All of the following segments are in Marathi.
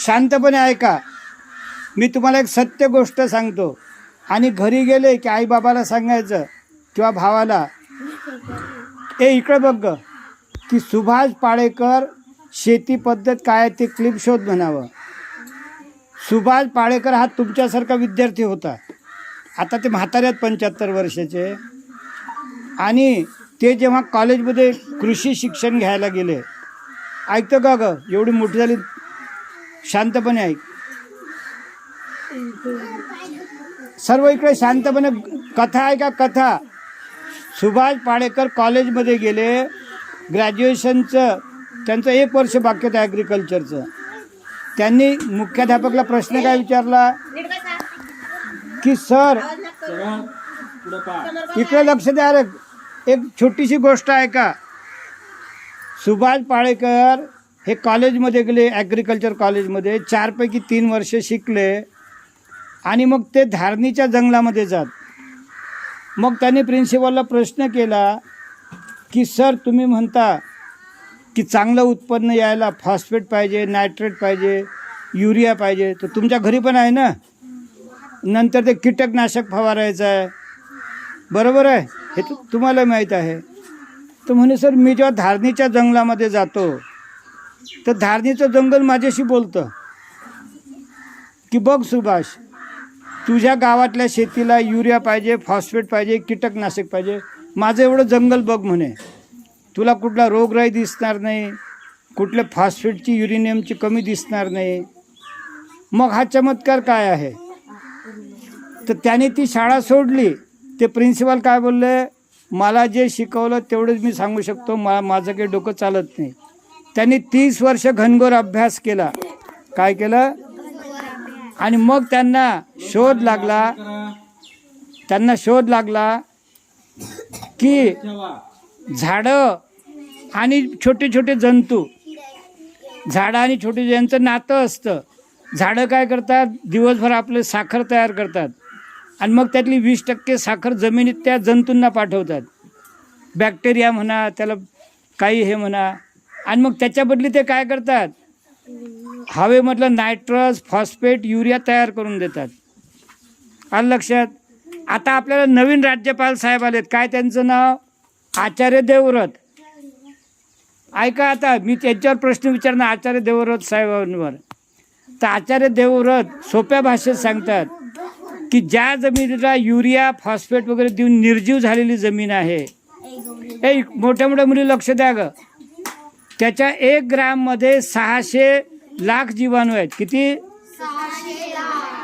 शांतपणे ऐका. मी तुम्हाला एक सत्य गोष्ट सांगतो. आणि घरी गेले की आईबाबाला सांगायचं किंवा भावाला ए इकडं बघ ग की सुभाष पाळेकर शेती पद्धत काय आहे ते क्लिप शोध म्हणावं. सुभाष पाळेकर हा तुमच्यासारखा विद्यार्थी होता. आता ते म्हातारे आहेत पंच्याहत्तर वर्षाचे. आणि ते जेव्हा कॉलेजमध्ये कृषी शिक्षण घ्यायला गेले. ऐकतं का ग एवढी मोठी झाली शांतपणे ऐक. सर्व इकडे शांतपणे कथा आहे का कथा. सुभाष पाडेकर कॉलेजमध्ये गेले. ग्रॅज्युएशनचं त्यांचं एक वर्ष बाकी होतं ॲग्रिकल्चरचं त्यांनी मुख्याध्यापकला प्रश्न काय विचारला? की सर इकडे लक्ष द्या रे. एक छोटीशी गोष्ट आहे का सुभाष पाळेकर हे कॉलेजमध्ये गेले ॲग्रिकल्चर कॉलेजमध्ये चारपैकी तीन वर्ष शिकले. आणि मग ते धारणीच्या जंगलामध्ये जात. मग त्यांनी प्रिन्सिपलला प्रश्न केला की सर तुम्ही म्हणता की चांगलं उत्पन्न यायला फॉस्फेट पाहिजे नायट्रेट पाहिजे युरिया पाहिजे. तर तुमच्या घरी पण आहे ना? नंतर ते कीटकनाशक फवारायचं आहे. बरोबर आहे. हे तुम्हाला माहीत आहे. तर म्हणे सर मी जेव्हा धारणीच्या जंगलामध्ये जातो तर धारणीचं जंगल माझ्याशी बोलतं. की बघ सुभाष तुझ्या गावातल्या शेतीला युरिया पाहिजे फॉस्फेट पाहिजे कीटकनाशक पाहिजे. माझं एवढं जंगल बघ म्हणे. तुला कुठला रोगराई दिसणार नाही. कुठल्या फॉस्फेटची युरिनियमची कमी दिसणार नाही. मग हा चमत्कार काय आहे? तर त्याने ती शाळा सोडली. ते प्रिन्सिपल काय बोलले? मला जे शिकवलं तेवढंच मी सांगू शकतो. मा माझं काही डोकं चालत नाही. त्यांनी तीस वर्ष घनघोर अभ्यास केला. काय केलं? आणि मग त्यांना शोध लागला. त्यांना शोध लागला की झाडं आणि छोटे छोटे जंतू. झाडं आणि छोटे यांचं नातं असतं. झाडं काय करतात? दिवसभर आपले साखर तयार करतात. आणि मग त्यातली वीस टक्के साखर जमिनीत त्या जंतूंना पाठवतात. बॅक्टेरिया म्हणा त्याला काही हे म्हणा आणि मग त्याच्या बदली ते काय करतात? हवेमधलं नायट्रस फॉस्फेट युरिया तयार करून देतात. आलं लक्षात? आता आपल्याला नवीन राज्यपाल साहेब आलेत. काय त्यांचं नाव? आचार्य देवव्रत. ऐका आता मी त्यांच्यावर प्रश्न विचारणार आचार्य देवव्रत साहेबांवर. तर आचार्य देवव्रत सोप्या भाषेत सांगतात की ज्या जमिनीला युरिया फॉस्फेट वगैरे देऊन निर्जीव झालेली जमीन आहे ए मोठ्या मोठ्या मुली लक्ष द्या गं. त्याच्या एक ग्राममध्ये सहाशे लाख जीवाणू आहेत. किती?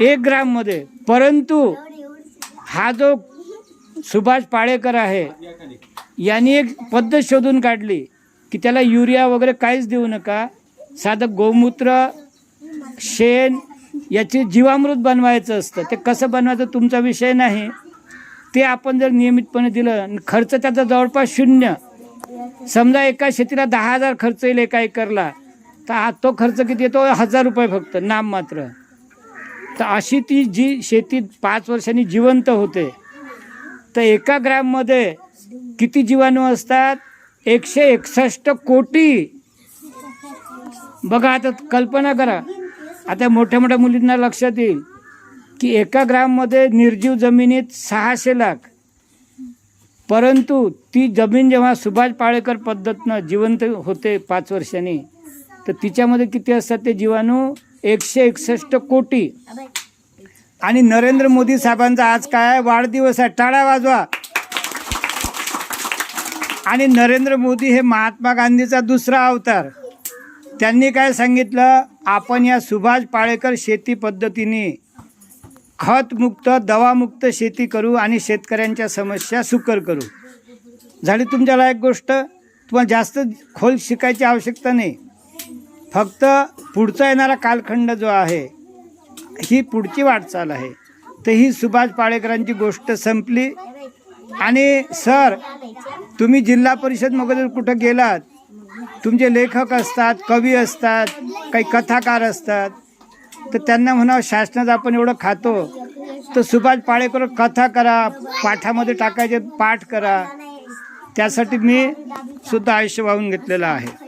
एक ग्राममध्ये परंतु हा जो सुभाष पाळेकर आहे यांनी एक पद्धत शोधून काढली की त्याला युरिया वगैरे काहीच देऊ नका. साधं गोमूत्र शेण याचे जीवामृत बनवायचं असतं. ते कसं बनवायचं तुमचा विषय नाही. ते आपण जर नियमितपणे दिलं आणि खर्च त्याचा जवळपास शून्य. समजा एका शेतीला दहा हजार खर्च येईल एका एकरला तर तो खर्च किती येतो? हजार रुपये फक्त नाम मात्र. तर अशी ती जी शेती पाच वर्षांनी जिवंत होते तर एका ग्राममध्ये किती जीवाणू असतात? एकशे एकसष्ट कोटी. बघा आता कल्पना करा. आता मोठ्या मोठ्या मुलींना लक्षात येईल की एका ग्राममध्ये निर्जीव जमिनीत सहाशे लाख परंतु ती जमीन जेव्हा सुभाष पाळेकर पद्धतनं जिवंत होते पाच वर्षांनी तर तिच्यामध्ये किती असतात ते जीवाणू? एकशे एकसष्ट कोटी. आणि नरेंद्र मोदी साहेबांचा आज काय? आहे? वाढदिवस आहे. टाळ्या वाजवा. आणि नरेंद्र मोदी हे महात्मा गांधीचा दुसरा अवतार. त्यांनी काय सांगितलं? आपण या सुभाष पाळेकर शेती पद्धतीने खतमुक्त दवामुक्त शेती करू आणि शेतकऱ्यांच्या समस्या सुकर करू. झाली तुमच्याला एक गोष्ट? तुम्हाला जास्त खोल शिकायची आवश्यकता नाही. फक्त पुढचा येणारा कालखंड जो आहे ही पुढची वाटचाल आहे. तर ही सुभाष पाळेकरांची गोष्ट संपली. आणि सर तुम्ही जिल्हा परिषद परिषदमध्ये कुठं गेलात? तुमचे लेखक असतात कवी असतात काही कथाकार असतात. तर त्यांना म्हणावं शासनात आपण एवढं खातो. तर सुभाष पाळेकर कथा करा पाठामध्ये टाकायचे पाठ करा. त्यासाठी मी सुद्धा आयुष्य वाहून घेतलेलं आहे.